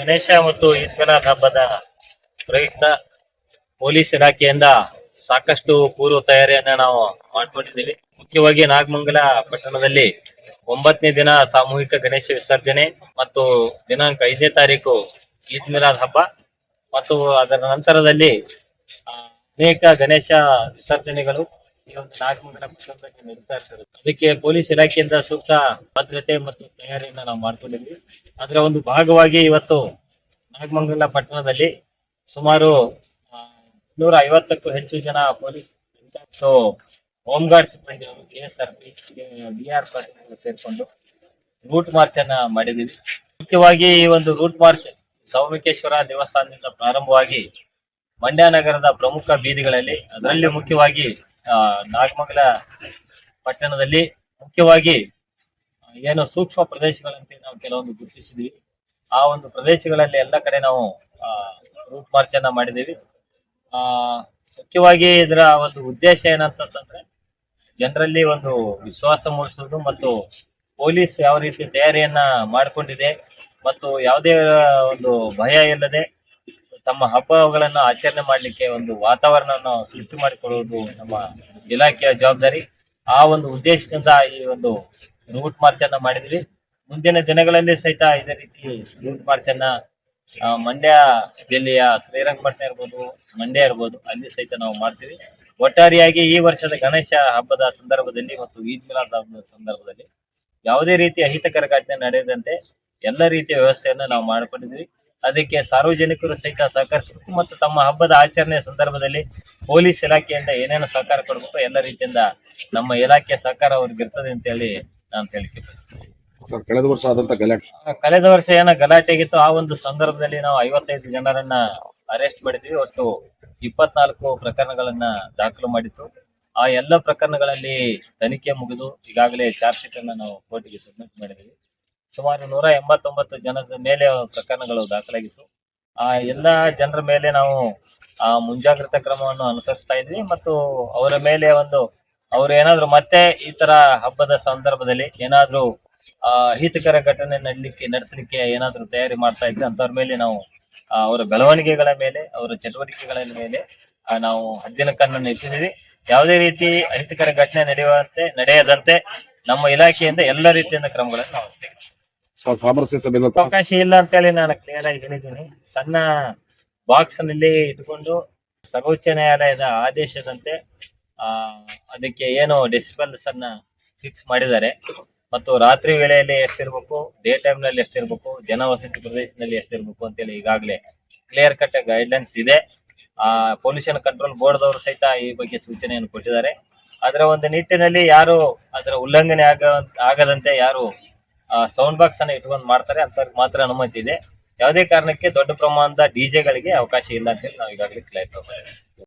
ಗಣೇಶ ಮತ್ತು ಈದ್ ಹಬ್ಬದ ಪ್ರಯುಕ್ತ ಪೊಲೀಸ್ ಇಲಾಖೆಯಿಂದ ಸಾಕಷ್ಟು ಪೂರ್ವ ತಯಾರಿಯನ್ನ ನಾವು ಮಾಡ್ಕೊಂಡಿದ್ದೀವಿ. ಮುಖ್ಯವಾಗಿ ನಾಗಮಂಗಲ ಪಟ್ಟಣದಲ್ಲಿ ಒಂಬತ್ತನೇ ದಿನ ಸಾಮೂಹಿಕ ಗಣೇಶ ವಿಸರ್ಜನೆ ಮತ್ತು ದಿನಾಂಕ ಐದನೇ ತಾರೀಕು ಈದ್ ಮಿಲಾದ್ ಹಬ್ಬ. ಮತ್ತು ಅದರ ನಂತರದಲ್ಲಿ ಅನೇಕ ಗಣೇಶ ವಿಸರ್ಜನೆಗಳು ಈ ಒಂದು ನಾಗಮಂಗಲ ಪಟ್ಟಣದಲ್ಲಿ ನಡೀತಾ ಅದಕ್ಕೆ ಪೊಲೀಸ್ ಇಲಾಖೆಯಿಂದ ಸೂಕ್ತ ಭದ್ರತೆ ಮತ್ತು ತಯಾರಿಯನ್ನ ನಾವು ಮಾಡ್ಕೊಂಡಿದ್ವಿ ಅದರ ಒಂದು ಭಾಗವಾಗಿ ಇವತ್ತು ನಾಗಮಂಗಲ ಪಟ್ಟಣದಲ್ಲಿ ಸುಮಾರು ನೂರ ಐವತ್ತಕ್ಕೂ ಹೆಚ್ಚು ಜನ ಪೊಲೀಸ್ ಹೋಮ್ ಗಾರ್ಡ್ ಸಿಬ್ಬಂದಿಗಳು K S R P B R Patil ಸೇರ್ಕೊಂಡು ರೂಟ್ ಮಾರ್ಚ್ ಅನ್ನ ಮಾಡಿದೀವಿ ಮುಖ್ಯವಾಗಿ ಈ ಒಂದು ರೂಟ್ ಮಾರ್ಚ್ ಸೌಮಿಕೇಶ್ವರ ದೇವಸ್ಥಾನದಿಂದ ಪ್ರಾರಂಭವಾಗಿ ಮಂಡ್ಯ ನಗರದ ಪ್ರಮುಖ ಬೀದಿಗಳಲ್ಲಿ, ಅದರಲ್ಲಿ ಮುಖ್ಯವಾಗಿ ನಾಗಮಂಗಲ ಪಟ್ಟಣದಲ್ಲಿ ಮುಖ್ಯವಾಗಿ ಏನು ಸೂಕ್ಷ್ಮ ಪ್ರದೇಶಗಳಂತೆ ನಾವು ಕೆಲವೊಂದು ಗುರುತಿಸಿದ್ವಿ ಆ ಒಂದು ಪ್ರದೇಶಗಳಲ್ಲಿ ಎಲ್ಲ ಕಡೆ ನಾವು ರೂಟ್ ಮಾರ್ಚ್ ಅನ್ನ ಮಾಡಿದೀವಿ ಆ, ಮುಖ್ಯವಾಗಿ ಇದರ ಒಂದು ಉದ್ದೇಶ ಏನಂತಂದ್ರೆ ಜನರಲ್ಲಿ ಒಂದು ವಿಶ್ವಾಸ ಮೂಡಿಸುವುದು ಮತ್ತು ಪೊಲೀಸ್ ಯಾವ ರೀತಿ ತಯಾರಿಯನ್ನ ಮಾಡಿಕೊಂಡಿದೆ ಮತ್ತು ಯಾವುದೇ ಒಂದು ಭಯ ಇಲ್ಲದೆ ತಮ್ಮ ಹಬ್ಬಗಳನ್ನು ಆಚರಣೆ ಮಾಡಲಿಕ್ಕೆ ಒಂದು ವಾತಾವರಣವನ್ನು ಸೃಷ್ಟಿ ಮಾಡಿಕೊಳ್ಳುವುದು ನಮ್ಮ ಇಲಾಖೆಯ ಜವಾಬ್ದಾರಿ. ಆ ಒಂದು ಉದ್ದೇಶದಿಂದ ಈ ಒಂದು ರೂಟ್ ಮಾರ್ಚ್ ಅನ್ನ ಮಾಡಿದ್ವಿ ಮುಂದಿನ ದಿನಗಳಲ್ಲಿ ಸಹಿತ ಇದೇ ರೀತಿ ಲೂಟ್ ಮಾರ್ಚ್ ಅನ್ನ ಮಂಡ್ಯ ಜಿಲ್ಲೆಯ ಶ್ರೀರಂಗಪಟ್ಟಣ ಇರ್ಬೋದು ಮಂಡ್ಯ ಇರ್ಬೋದು ಅಲ್ಲಿ ಸಹಿತ ನಾವು ಮಾಡ್ತೀವಿ. ಒಟ್ಟಾರೆಯಾಗಿ ಈ ವರ್ಷದ ಗಣೇಶ ಹಬ್ಬದ ಸಂದರ್ಭದಲ್ಲಿ ಮತ್ತು ಈದ್ ಮಿಲಾದ್ ಹಬ್ಬದ ಸಂದರ್ಭದಲ್ಲಿ ಯಾವುದೇ ರೀತಿಯ ಅಹಿತಕರ ಘಟನೆ ನಡೆಯದಂತೆ ಎಲ್ಲ ರೀತಿಯ ವ್ಯವಸ್ಥೆಯನ್ನು ನಾವು ಮಾಡಿಕೊಂಡಿದ್ವಿ ಅದಕ್ಕೆ ಸಾರ್ವಜನಿಕರು ಸಹಿತ ಸಹಕರಿಸಬೇಕು ಮತ್ತು ತಮ್ಮ ಹಬ್ಬದ ಆಚರಣೆ ಸಂದರ್ಭದಲ್ಲಿ ಪೊಲೀಸ್ ಇಲಾಖೆಯಿಂದ ಏನೇನು ಸಹಕಾರ ಕೊಡಬೇಕು ಎಲ್ಲ ರೀತಿಯಿಂದ ನಮ್ಮ ಇಲಾಖೆಯ ಸಹಕಾರ ಅವ್ರಿಗೆ ಇರ್ತದೆ ಅಂತ ಹೇಳಿ ನಾನು ಹೇಳಿಕೆ ಸರ್, ಕಳೆದ ವರ್ಷ ಆದಂತ ಗಲಾಟೆ. ಕಳೆದ ವರ್ಷ ಏನೋ ಗಲಾಟೆ ಆಗಿತ್ತು ಆ ಒಂದು ಸಂದರ್ಭದಲ್ಲಿ ನಾವು ಐವತ್ತೈದು ಜನರನ್ನ ಅರೆಸ್ಟ್ ಮಾಡಿದ್ವಿ. ಒಟ್ಟು ಇಪ್ಪತ್ನಾಲ್ಕು ಪ್ರಕರಣಗಳನ್ನ ದಾಖಲು ಮಾಡಿತ್ತು. ಆ ಎಲ್ಲ ಪ್ರಕರಣಗಳಲ್ಲಿ ತನಿಖೆ ಮುಗಿದು ಈಗಾಗಲೇ ಚಾರ್ಜ್ ಶೀಟ್ ಅನ್ನ ನಾವು ಕೋರ್ಟ್ಗೆ ಸಬ್ಮಿಟ್ ಮಾಡಿದ್ವಿ ಸುಮಾರು ನೂರ ಎಂಬತ್ತೊಂಬತ್ತು ಜನದ ಮೇಲೆ ಪ್ರಕರಣಗಳು ದಾಖಲಾಗಿತ್ತು. ಆ ಎಲ್ಲ ಜನರ ಮೇಲೆ ನಾವು, ಆ, ಮುಂಜಾಗ್ರತಾ ಕ್ರಮವನ್ನು ಅನುಸರಿಸ್ತಾ ಇದ್ವಿ. ಮತ್ತು ಅವರ ಮೇಲೆ ಒಂದು, ಅವ್ರು ಏನಾದ್ರು ಮತ್ತೆ ಈ ತರ ಹಬ್ಬದ ಸಂದರ್ಭದಲ್ಲಿ ಏನಾದ್ರು ಅಹಿತಕರ ಘಟನೆ ನಡಲಿಕ್ಕೆ ನಡೆಸಲಿಕ್ಕೆ ಏನಾದರೂ ತಯಾರಿ ಮಾಡ್ತಾ ಇದ್ರೆ ಅಂತವ್ರ ಮೇಲೆ ನಾವು ಅವರ ಬೆಳವಣಿಗೆಗಳ ಮೇಲೆ ಅವರ ಚಟುವಟಿಕೆಗಳ ಮೇಲೆ ನಾವು ಹದ್ದಿನ ಕಣ್ಣನ್ನು ಇಟ್ಟಿದ್ದೀವಿ. ಯಾವುದೇ ರೀತಿ ಅಹಿತಕರ ಘಟನೆ ನಡೆಯುವಂತೆ ನಡೆಯದಂತೆ ನಮ್ಮ ಇಲಾಖೆಯಿಂದ ಎಲ್ಲ ರೀತಿಯಿಂದ ಕ್ರಮಗಳನ್ನು ನಾವು ಅಂತ ಅವಕಾಶ ಇಲ್ಲ ಅಂತೇಳಿ ನಾನು ಕ್ಲಿಯರ್ ಆಗಿ ಹೇಳಿದ್ದೀನಿ. ಸಣ್ಣ ಬಾಕ್ಸ್ನಲ್ಲಿ ಇಟ್ಕೊಂಡು ಸರ್ವೋಚ್ಚ ನ್ಯಾಯಾಲಯದ ಆದೇಶದಂತೆ ಆ ಅದಕ್ಕೆ ಏನು ಡೆಸಿಬಲ್ಸ್ ಅನ್ನ ಫಿಕ್ಸ್ ಮಾಡಿದ್ದಾರೆ. ಮತ್ತು ರಾತ್ರಿ ವೇಳೆಯಲ್ಲಿ ಎಷ್ಟಿರ್ಬೇಕು ಡೇ ಟೈಮ್ನಲ್ಲಿ ಎಷ್ಟಿರ್ಬೇಕು, ಜನವಸತಿ ಪ್ರದೇಶದಲ್ಲಿ ಎಷ್ಟಿರ್ಬೇಕು ಅಂತೇಳಿ ಈಗಾಗಲೇ ಕ್ಲಿಯರ್ ಕಟ್ ಗೈಡ್ಲೈನ್ಸ್ ಇದೆ. ಆ ಪೊಲ್ಯೂಷನ್ ಕಂಟ್ರೋಲ್ ಬೋರ್ಡ್ ದವರು ಸಹಿತ ಈ ಬಗ್ಗೆ ಸೂಚನೆಯನ್ನು ಕೊಟ್ಟಿದ್ದಾರೆ. ಅದರ ಒಂದು ನಿಟ್ಟಿನಲ್ಲಿ ಯಾರು ಅದರ ಉಲ್ಲಂಘನೆ ಆಗ, ಆಗದಂತೆ ಯಾರು ಸೌಂಡ್ ಬಾಕ್ಸ್ ಅನ್ನ ಇಟ್ಕೊಂಡು ಮಾಡ್ತಾರೆ ಅಂತ ಮಾತ್ರ ಅನುಮತಿ ಇದೆ. ಯಾವುದೇ ಕಾರಣಕ್ಕೆ ದೊಡ್ಡ ಪ್ರಮಾಣದ ಡಿಜೆಗಳಿಗೆ ಅವಕಾಶ ಇಲ್ಲ ಅಂತೇಳಿ ನಾವು ಈಗಾಗಲೇ ಕ್ಲಿಯರ್